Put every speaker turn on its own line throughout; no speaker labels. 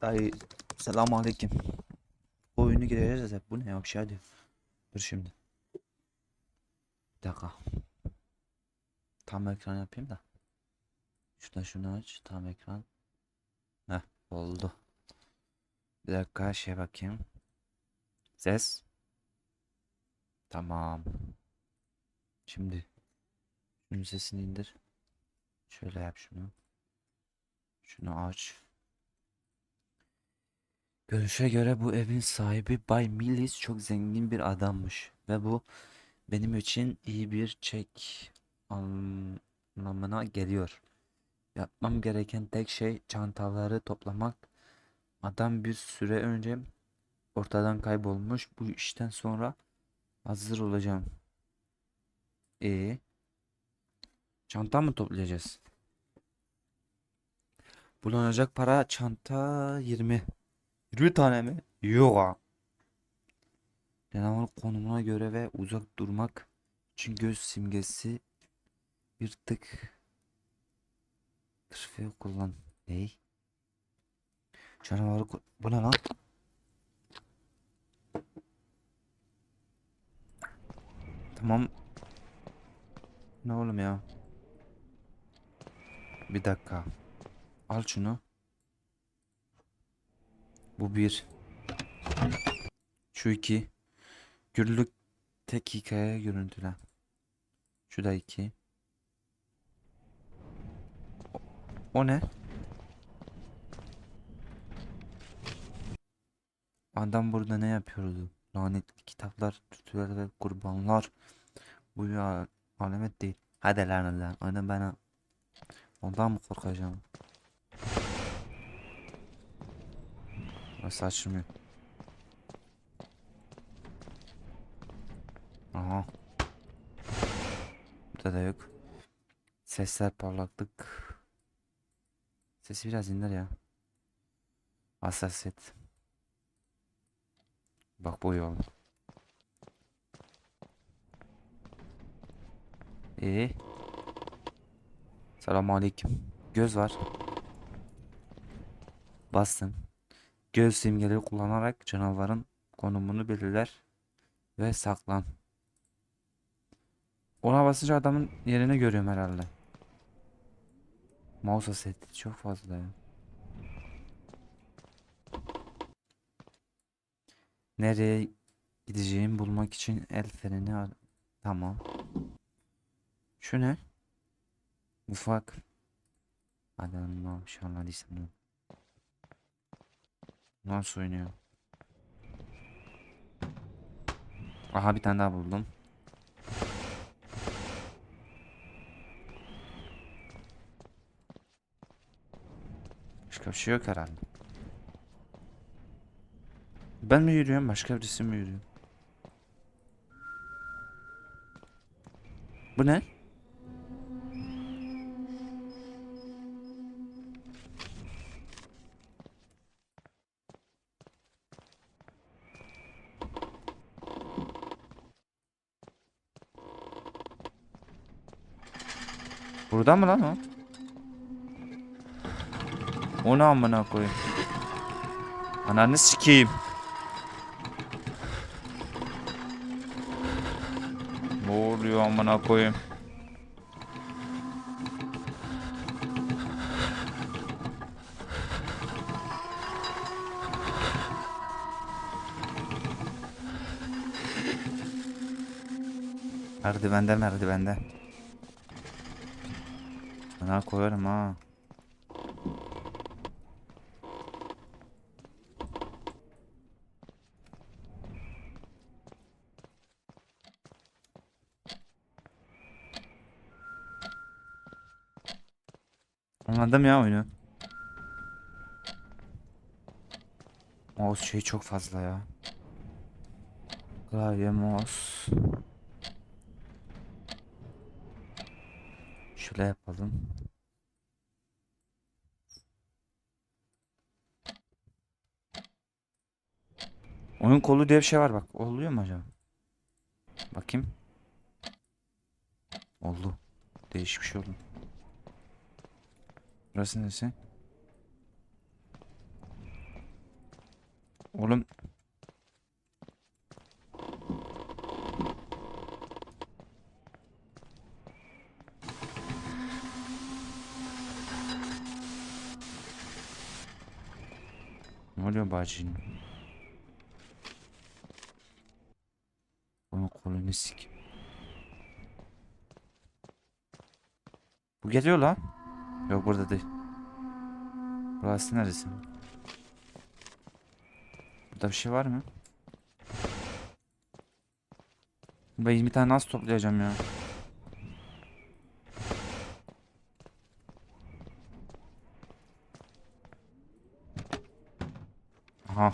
Dayı selamun aleyküm. Oyunu gireceğiz hep. Bu ne ya bir şey diyor. Dur şimdi. Bir dakika. Tam ekran yapayım da. Şuradan şunu aç. Tam ekran. Heh oldu. Bir dakika şey bakayım. Ses. Tamam. Şimdi. Şunun sesini indir. Şöyle yap şunu. Şunu aç. Görüşe göre bu evin sahibi Bay Millis çok zengin bir adammış ve bu benim için iyi bir çek anlamına geliyor. Yapmam gereken tek şey çantaları toplamak. Adam bir süre önce ortadan kaybolmuş. Bu işten sonra hazır olacağım. E çanta mı toplayacağız? Bulunacak para çanta 20. 20 tane mi? Yok ha. Canavar konumuna göre ve uzak durmak için göz simgesi bir tık Tırfığı kullan. Ney? Canavarı Bu ne lan? Tamam. Ne oğlum ya? Bir dakika. Al şunu. Bu bir. Şu iki. Günlük tek hikaye görüntüle. Şu da iki. O, o ne? Adam burada ne yapıyordu? Lanetli kitaplar, tütüler ve kurbanlar. Bu ya alamet değil. Hadi lan lan. Onu bana ondan mı korkacağım? Nasıl açılmıyor? Aha. Burada da yok. Sesler parlaklık. Sesi biraz indir ya. Hassasiyet. Bak bu yol. Ee. Selamünaleyküm. Göz var. Bastım. Göz simgeleri kullanarak canavarın konumunu belirler ve saklan. Ona basınca adamın yerini görüyorum herhalde. Mouse seti çok fazla ya. Nereye gideceğimi bulmak için el freni. Tamam. Şu ne? Ufak. Hadi anlam bir şey anladıysam. Nasıl oynuyor? Aha bir tane daha buldum. Başka bir şey yok herhalde. Ben mi yürüyorum başka birisi mi yürüyor? Bu ne? Burada mı lan o? O ne amına koyayım? Ananı sikeyim. Ne oluyor amına koyayım? Merdivende merdivende. Bana koyarım ha. Anladım ya oyunu. Mouse şey çok fazla ya. Klavye mouse. Şöyle yapalım. Oyun kolu diye bir şey var bak. Oluyor mu acaba? Bakayım. Oldu. Değişik bir şey oldu. Burası neresi? Oğlum. Ne oluyor bacın? Sik. Bu geliyor lan. Yok burada değil. Burası neresi? Burada bir şey var mı? Ben 20 tane nasıl toplayacağım ya? Aha.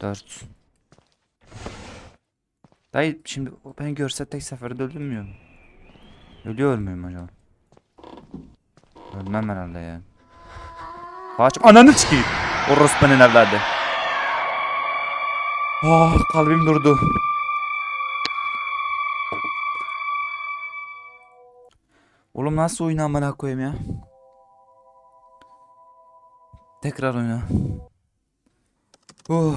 4. Dayı şimdi o beni görse tek seferde öldürmüyor mu? Ölüyor muyum acaba? Ölmem herhalde ya. Kaç ananı çıkayım. Orospu'nun evladı. Ah kalbim durdu. Oğlum nasıl oyna amına koyayım ya? Tekrar oyna. Oh.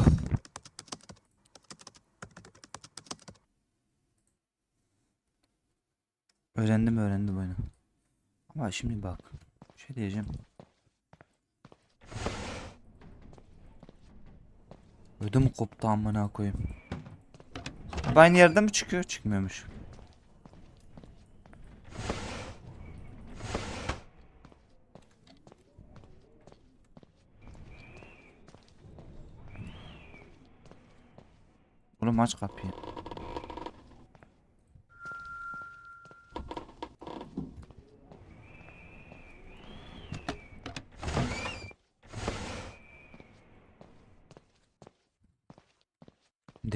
Öğrendim öğrendim oyunu. Ama şimdi bak. Şey diyeceğim. Ödüm koptu amına koyayım. Aynı yerde mi çıkıyor? Çıkmıyormuş. Oğlum aç kapıyı.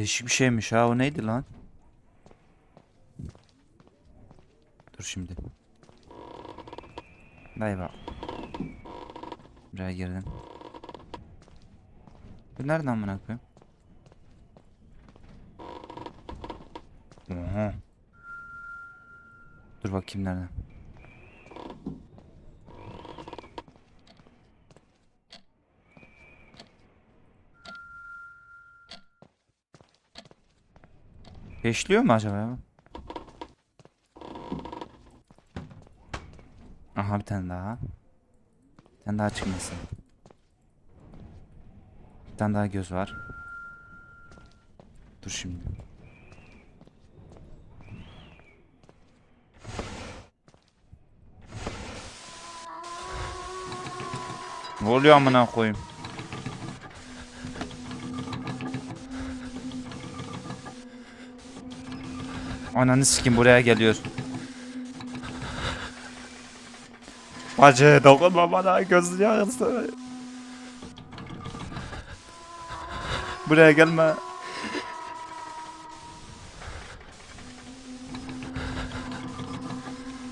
Değişik bir şeymiş ha o neydi lan? Dur şimdi. Bak. Buraya girdim. Bu nereden amına koyayım? Oha. Dur bakayım nereden. Peşliyor mu acaba? Aha bir tane daha. Bir tane daha çıkmasın. Bir tane daha göz var. Dur şimdi. Ne oluyor amına koyayım? Ananı sikim buraya geliyor. Bacı dokunma bana gözünü yakınsın. Buraya gelme.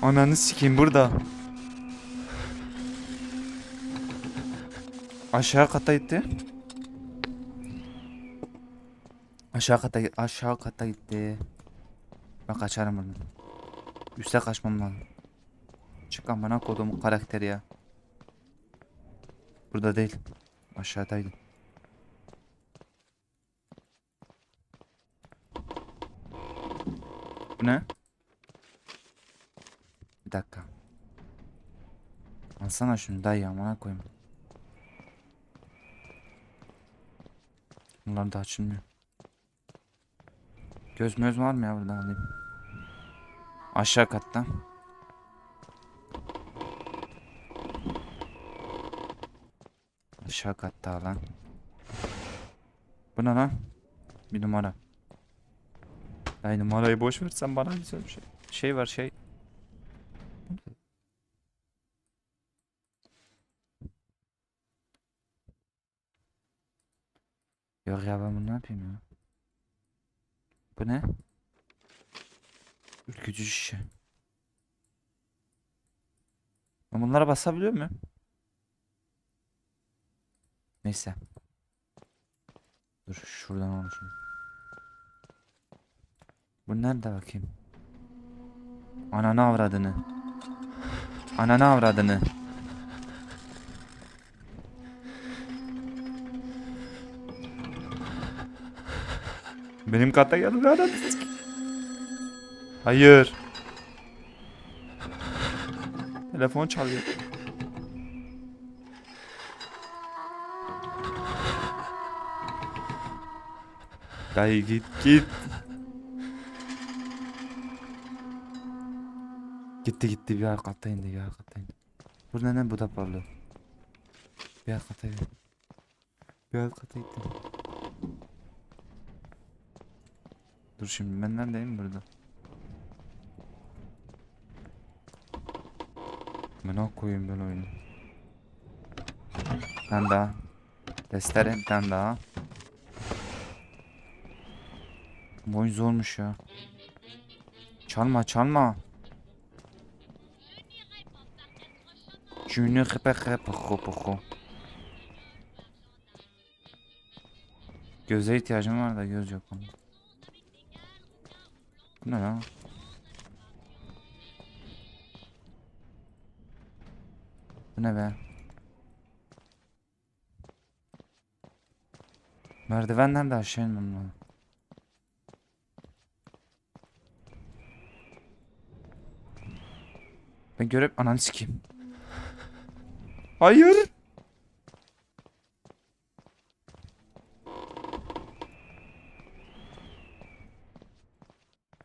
Ananı sikeyim burada. Aşağı kata gitti. Aşağı kata aşağı kata gitti. Ben kaçarım buradan. Üste kaçmam lazım. Çık amına kodumun karakteri ya. Burada değil. Aşağıdaydı. Bu ne? Bir dakika. Alsana şunu dayı amına koyayım. Bunlar da açılmıyor. Göz möz var mı ya burada alayım. Aşağı katta. Aşağı katta lan. Bu ne lan? Bir numara. Ay numarayı boş ver sen bana bir şey. Şey var şey. Yok ya ben bunu ne yapayım ya? Bu ne? Ürkücü şişe. Ben bunlara basabiliyor muyum? Neyse. Dur şuradan olsun. Bu nerede bakayım? Ananı avradını. Ananı avradını. Benim kata geldi. Sikeyim. Hayır. Telefon çalıyor. Dayı git git. Gitti gitti bir alt katta indi bir alt katta indi. Bu ne bu da parlıyor. Bir alt kata indi. Bir alt kata gitti. Dur şimdi ben neredeyim burada? Ben o koyayım ben oyunu. Bir tane daha. Testere bir daha. Bu oyun zormuş ya. Çalma çalma. Junior hep hep hop hop. Göze ihtiyacım var da göz yok ama. Ne lan? Bu ne be? Merdivenden de aşağı inmem. Ben görüp ananı sikeyim. Hayır.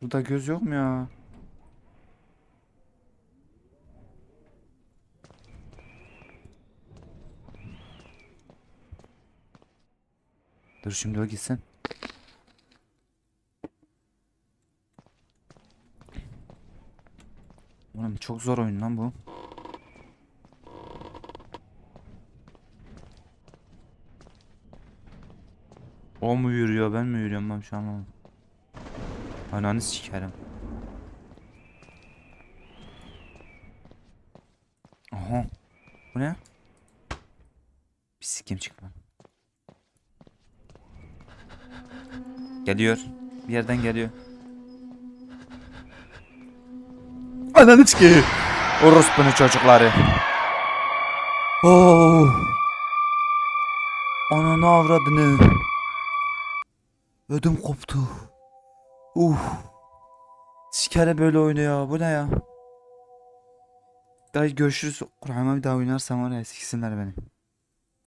Burada göz yok mu ya? Dur şimdi o gitsin. Oğlum çok zor oyun lan bu. O mu yürüyor ben mi yürüyorum ben şu an anlamadım. Ananı sikerim. Aha. Bu ne? Bir sikim çıkma. Geliyor. Bir yerden geliyor. Ananı sikeyim. Orospu'nun çocukları. Oh. Ananı avradını. Ödüm koptu. Uf. Sikere böyle oynuyor. Bu ne ya? Dayı görüşürüz. Kur'an'a bir daha oynarsam var ya siksinler beni.